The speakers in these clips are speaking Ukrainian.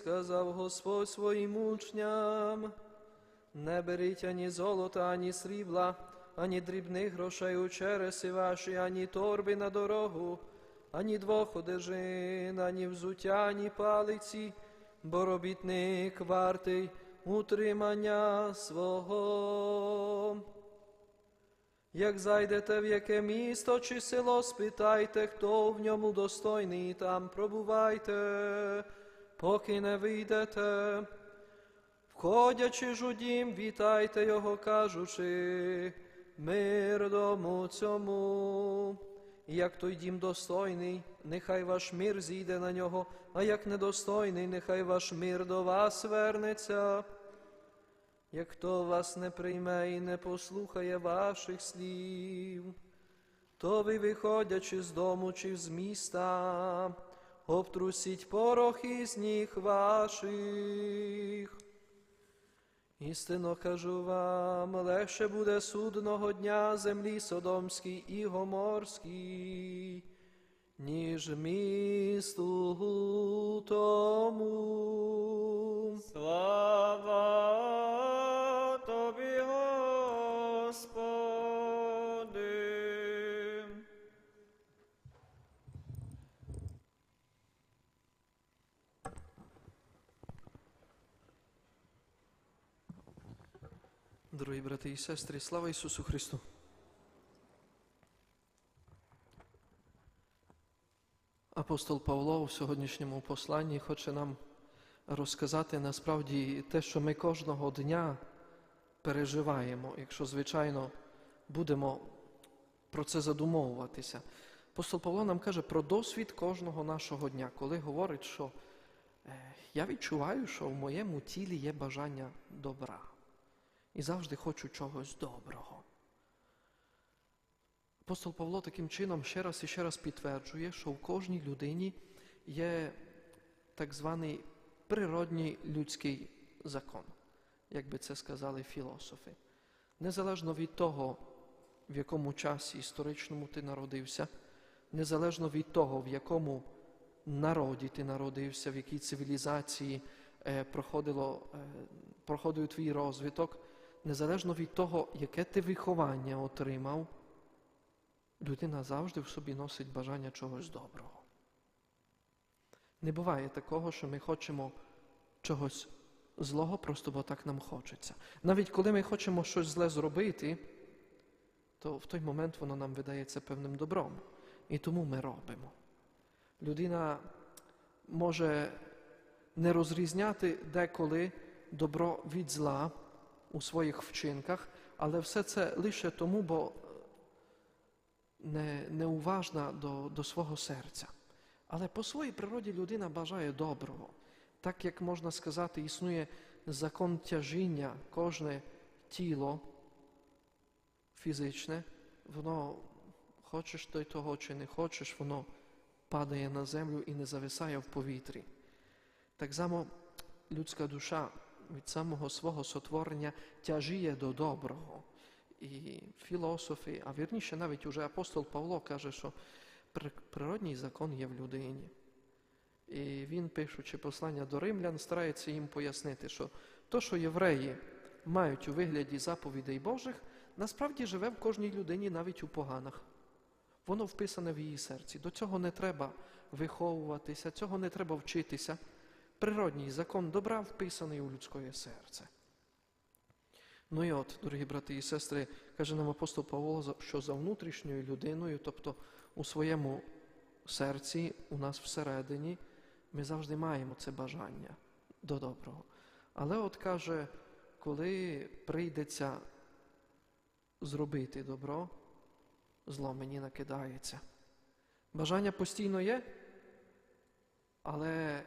сказав Господь своїм учням, не беріть ані золота, ані срібла, ані дрібних грошей у череси ваші, ані торби на дорогу, ані двох одежин, ані взуття, ані палиці, бо робітник вартий утримання свого. Як зайдете в яке місто чи село, спитайте, хто в ньому достойний, там пробувайте, поки не вийдете. Входячи ж у дім, вітайте його, кажучи, мир дому цьому. Як той дім достойний, нехай ваш мир зійде на нього, а як недостойний, нехай ваш мир до вас вернеться. Як хто вас не прийме і не послухає ваших слів, то ви, виходячи з дому чи з міста, обтрусіть порох із ніг ваших. Істинно кажу вам, легше буде судного дня землі Содомській і Гоморській, ніж місту тому. Слава Дорогі брати і сестри, слава Ісусу Христу! Апостол Павло в сьогоднішньому посланні хоче нам розказати насправді те, що ми кожного дня переживаємо, якщо, звичайно, будемо про це задумовуватися. Апостол Павло нам каже про досвід кожного нашого дня, коли говорить, що е, я відчуваю, що в моєму тілі є бажання добра і завжди хочу чогось доброго. Апостол Павло таким чином ще раз і ще раз підтверджує, що в кожній людині є так званий природній людський закон, як би це сказали філософи. Незалежно від того, в якому часі історичному ти народився, незалежно від того, в якому народі ти народився, в якій цивілізації е, проходило, е, проходив твій розвиток, незалежно від того, яке ти виховання отримав, людина завжди в собі носить бажання чогось доброго. Не буває такого, що ми хочемо чогось злого, просто бо так нам хочеться. Навіть коли ми хочемо щось зле зробити, то в той момент воно нам видається певним добром. І тому ми робимо. Людина може не розрізняти деколи добро від зла у своїх вчинках, але все це лише тому, бо не, неуважна до, до свого серця. Але по своїй природі людина бажає доброго. Так як можна сказати, існує закон тяжіння, кожне тіло фізичне, воно хочеш ти того чи не хочеш, воно падає на землю і не зависає в повітрі. Так само людська душа від самого свого сотворення тяжіє до доброго. І філософи, а вірніше навіть уже апостол Павло каже, що природній закон є в людині. І він, пишучи послання до римлян, старається їм пояснити, що то, що євреї мають у вигляді заповідей Божих, насправді живе в кожній людині навіть у поганах. Воно вписане в її серці. До цього не треба виховуватися, цього не треба вчитися. Природній закон добра вписаний у людське серце. Ну і от, дорогі брати і сестри, каже нам апостол Павло, що за внутрішньою людиною, тобто у своєму серці, у нас всередині, ми завжди маємо це бажання до доброго. Але от каже, коли прийдеться зробити добро, зло мені накидається. Бажання постійно є, але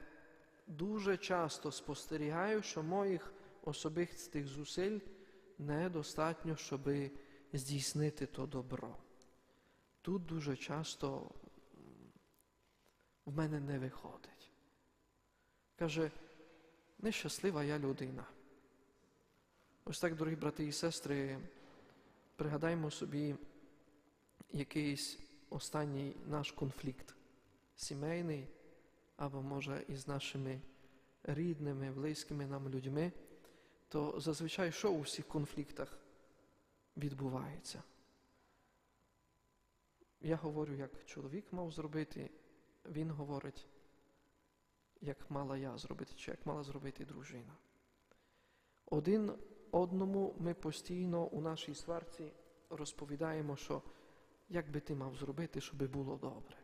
дуже часто спостерігаю, що моїх особистих зусиль недостатньо, щоб здійснити то добро. Тут дуже часто в мене не виходить. Каже, нещаслива я людина. Ось так, дорогі брати і сестри, пригадаймо собі якийсь останній наш конфлікт, сімейний, або, може, із нашими рідними, близькими нам людьми, то зазвичай що у всіх конфліктах відбувається? Я говорю, як чоловік мав зробити, він говорить, як мала я зробити, чи як мала зробити дружина. Один одному ми постійно у нашій сварці розповідаємо, що як би ти мав зробити, щоб було добре.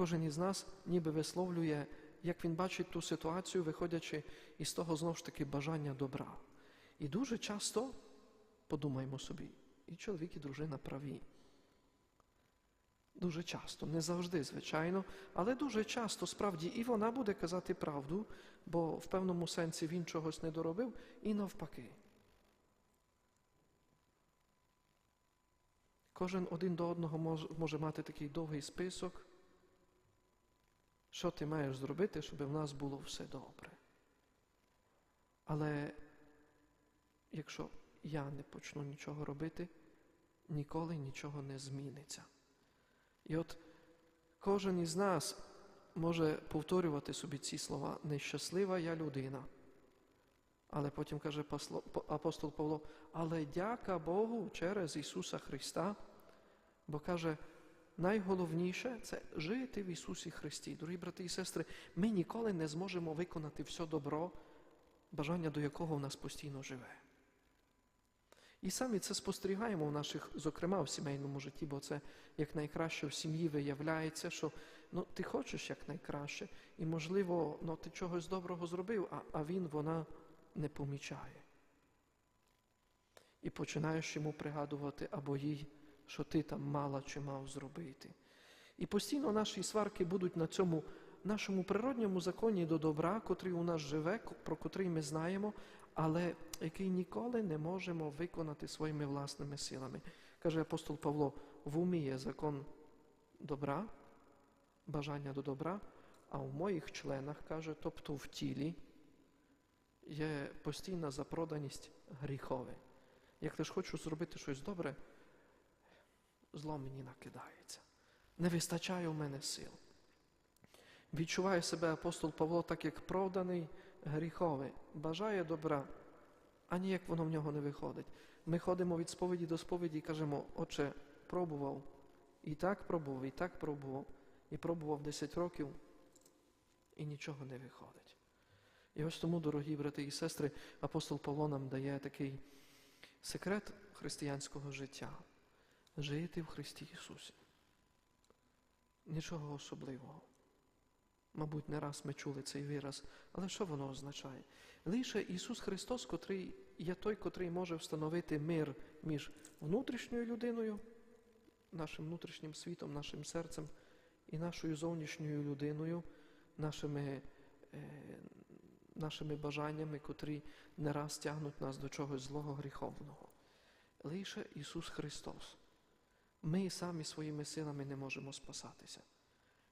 Кожен із нас ніби висловлює, як він бачить ту ситуацію, виходячи із того знову ж таки бажання добра. І дуже часто, подумаймо собі, і чоловік, і дружина праві. Дуже часто, не завжди, звичайно, але дуже часто справді і вона буде казати правду, бо в певному сенсі він чогось не доробив, і навпаки. Кожен один до одного може мати такий довгий список, що ти маєш зробити, щоб в нас було все добре. Але якщо я не почну нічого робити, ніколи нічого не зміниться. І от кожен із нас може повторювати собі ці слова нещаслива я людина. Але потім каже апостол Павло, але дяка Богу через Ісуса Христа, бо каже, найголовніше це жити в Ісусі Христі. Дорогі брати і сестри, ми ніколи не зможемо виконати все добро, бажання до якого в нас постійно живе. І самі це спостерігаємо в наших, зокрема в сімейному житті, бо це якнайкраще в сім'ї виявляється, що ну, ти хочеш якнайкраще, і, можливо, ну, ти чогось доброго зробив, а, а він, вона не помічає. І починаєш йому пригадувати або їй, що ти там мала чи мав зробити. І постійно наші сварки будуть на цьому нашому природньому законі до добра, котрий у нас живе, про котрий ми знаємо, але який ніколи не можемо виконати своїми власними силами. Каже апостол Павло, в умі є закон добра, бажання до добра, а в моїх членах, каже, тобто в тілі, є постійна запроданість гріхове. Як лиш хочу зробити щось добре, зло мені накидається. Не вистачає у мене сил. Відчуває себе апостол Павло так, як проданий гріховий, бажає добра, а ніяк воно в нього не виходить. Ми ходимо від сповіді до сповіді і кажемо, отче, пробував, і так пробував, і так пробував, і пробував 10 років, і нічого не виходить. І ось тому, дорогі брати і сестри, апостол Павло нам дає такий секрет християнського життя жити в Христі Ісусі. Нічого особливого. Мабуть, не раз ми чули цей вираз, але що воно означає? Лише Ісус Христос, котрий є той, котрий може встановити мир між внутрішньою людиною, нашим внутрішнім світом, нашим серцем і нашою зовнішньою людиною, нашими, е, нашими бажаннями, котрі не раз тягнуть нас до чогось злого гріховного. Лише Ісус Христос. Ми самі своїми силами не можемо спасатися.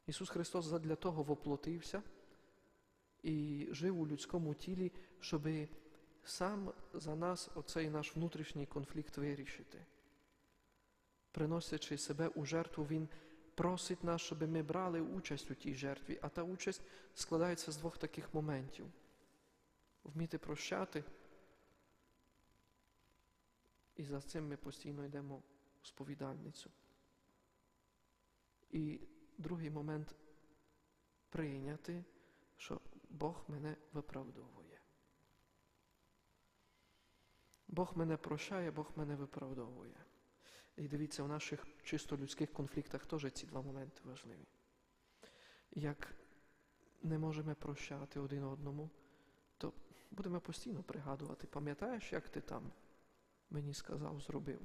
Ісус Христос задля того воплотився і жив у людському тілі, щоб сам за нас оцей наш внутрішній конфлікт вирішити. Приносячи себе у жертву, Він просить нас, щоб ми брали участь у тій жертві, а та участь складається з двох таких моментів: вміти прощати, і за цим ми постійно йдемо сповідальницю. І другий момент прийняти, що Бог мене виправдовує. Бог мене прощає, Бог мене виправдовує. І дивіться, у наших чисто людських конфліктах теж ці два моменти важливі. Як не можемо прощати один одному, то будемо постійно пригадувати, пам'ятаєш, як ти там мені сказав, зробив.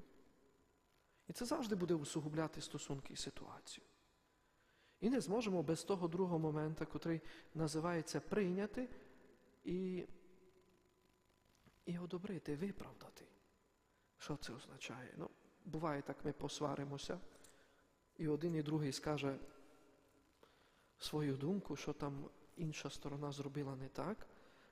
І це завжди буде усугубляти стосунки і ситуацію. І не зможемо без того другого моменту, котрий називається прийняти і і одобрити, виправдати. Що це означає? Ну, Буває так, ми посваримося, і один і другий скаже свою думку, що там інша сторона зробила не так.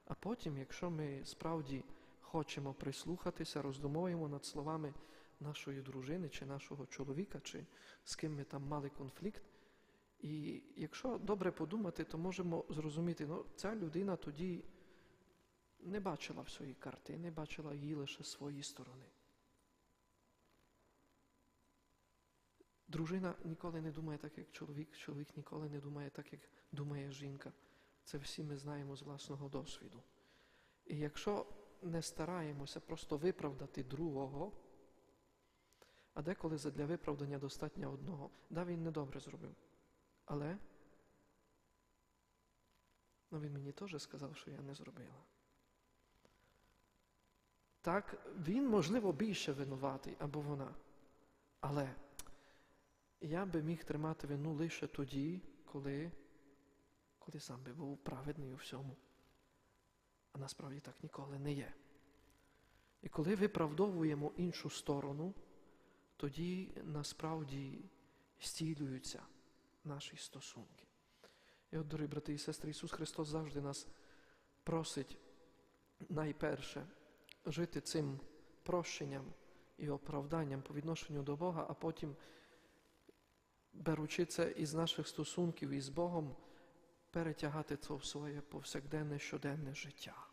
А потім, якщо ми справді хочемо прислухатися, роздумуємо над словами нашої дружини чи нашого чоловіка, чи з ким ми там мали конфлікт, І якщо добре подумати, то можемо зрозуміти, ну, ця людина тоді не бачила всієї картини, бачила її лише з своєї сторони. Дружина ніколи не думає так, як чоловік, чоловік ніколи не думає так, як думає жінка. Це всі ми знаємо з власного досвіду. І якщо не стараємося просто виправдати другого, а деколи для виправдання достатньо одного, да, він недобре зробив. Але ну, він мені теж сказав, що я не зробила. Так, він, можливо, більше винуватий або вона. Але я би міг тримати вину лише тоді, коли, коли сам би був праведний у всьому. А насправді так ніколи не є. І коли виправдовуємо іншу сторону, тоді насправді стілюються наші стосунки. І от, дорогі брати і сестри, Ісус Христос завжди нас просить найперше жити цим прощенням і оправданням по відношенню до Бога, а потім, беручи це із наших стосунків із Богом, перетягати це в своє повсякденне щоденне життя.